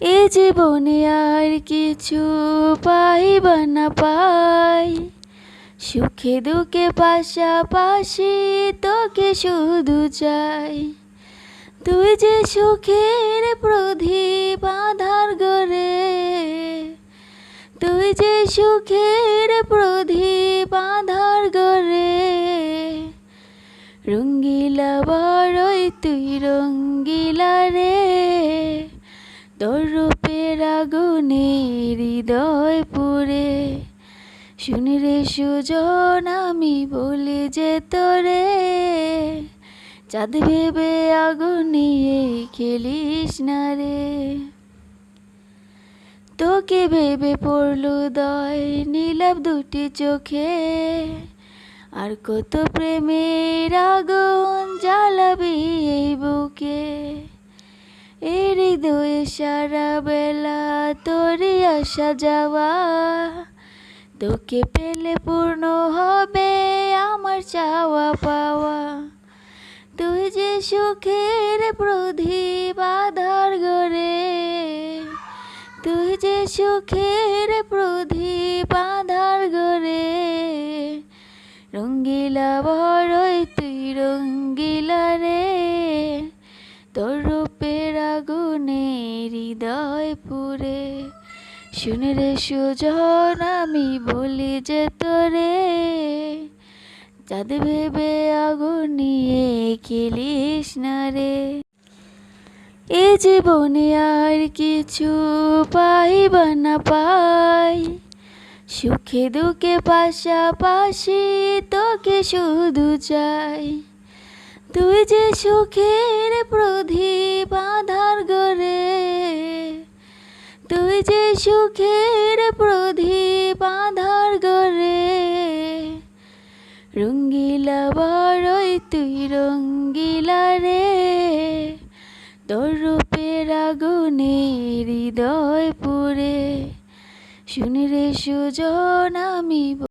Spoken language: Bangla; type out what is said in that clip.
এ জীবনে আর কিছু পাইব না পাই। সুখে দুঃখে পাশাপাশি তোকে শুধু চাই। তুই যে সুখের প্রদীপ আধার গরে তুই যে সুখের প্রদীপ আধার গরে রঙ্গিলা বড়ই তুই রঙ্গিলা তোর রূপের আগুনে হৃদয় পুরে শুনি রে সুজন, আমি বলি যে তোরে, চাঁদ ভেবে আগুন নিয়ে খেলিস না রে। তোকে ভেবে পড়ল দয়, নীলাভ দুটি চোখে। আর কত প্রেমের আগুন জ্বালাবি এই বুকে। হৃদয়ে সারা বেলা তোরই আসা যাওয়া। তোকে পেলে পূর্ণ হবে আমার চাওয়া পাওয়া। তুই যে সুখের প্রদীপ আধার গরে তুই যে সুখের প্রদীপ আধার গরে রঙ্গিলা বড়ই তোর রূপের আগুনে হৃদয় পুরে। শুনে রে সুজন, আমি বলি যে তোরে। চাঁদ ভেবে আগুন নিয়ে খেলিস না রে। এ জীবনে আর কিছু পাইব না পাই। সুখে দুঃখে পাশাপাশি তোকে শুধু চাই। তুই যে সুখের প্রদীপ আধার গরে তুই যে সুখের প্রদীপ আধার গরে রঙ্গিলা বড়ই তুই রঙ্গিলা রে, তোর রূপের আগুনে হৃদয় পুরে শুনি রে সুজন আমি